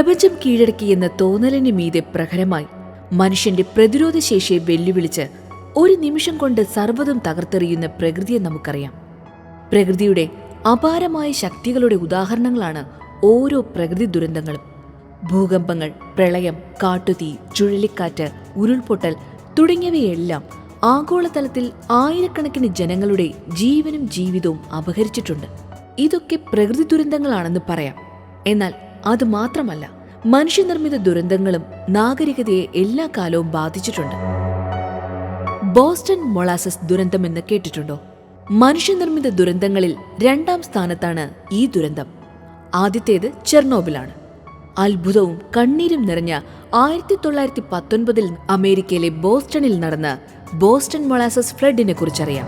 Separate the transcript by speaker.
Speaker 1: പ്രപഞ്ചം കീഴടക്കിയെന്ന തോന്നലിന് മീതെ പ്രഖരമായി മനുഷ്യന്റെ പ്രതിരോധ ശേഷിയെ വെല്ലുവിളിച്ച് ഒരു നിമിഷം കൊണ്ട് സർവതും തകർത്തെറിയുന്ന പ്രകൃതിയെ നമുക്കറിയാം. പ്രകൃതിയുടെ അപാരമായ ശക്തികളുടെ ഉദാഹരണങ്ങളാണ് ഓരോ പ്രകൃതി ദുരന്തങ്ങളും. ഭൂകമ്പങ്ങൾ പ്രളയം കാട്ടുതീ ചുഴലിക്കാറ്റ് ഉരുൾപൊട്ടൽ തുടങ്ങിയവയെല്ലാം ആഗോളതലത്തിൽ ആയിരക്കണക്കിന് ജനങ്ങളുടെ ജീവനും ജീവിതവും അപഹരിച്ചിട്ടുണ്ട്. ഇതൊക്കെ പ്രകൃതി ദുരന്തങ്ങളാണെന്ന് പറയാം. എന്നാൽ അത് മാത്രമല്ല. മനുഷ്യനിർമ്മിത ദുരന്തങ്ങളും നാഗരികതയെ എല്ലാ കാലവും ബാധിച്ചിട്ടുണ്ട്. ബോസ്റ്റൺ മൊളാസസ് ദുരന്തമെന്ന് കേട്ടിട്ടുണ്ടോ? മനുഷ്യനിർമ്മിത ദുരന്തങ്ങളിൽ രണ്ടാം സ്ഥാനത്താണ് ഈ ദുരന്തം. ആദ്യത്തേത് ചെർണോബിലാണ്. അത്ഭുതവും കണ്ണീരും നിറഞ്ഞ ആയിരത്തി തൊള്ളായിരത്തി പത്തൊൻപതിൽ അമേരിക്കയിലെ ബോസ്റ്റണിൽ നടന്ന ബോസ്റ്റൺ മൊളാസസ് ഫ്ലഡിനെ കുറിച്ചറിയാം.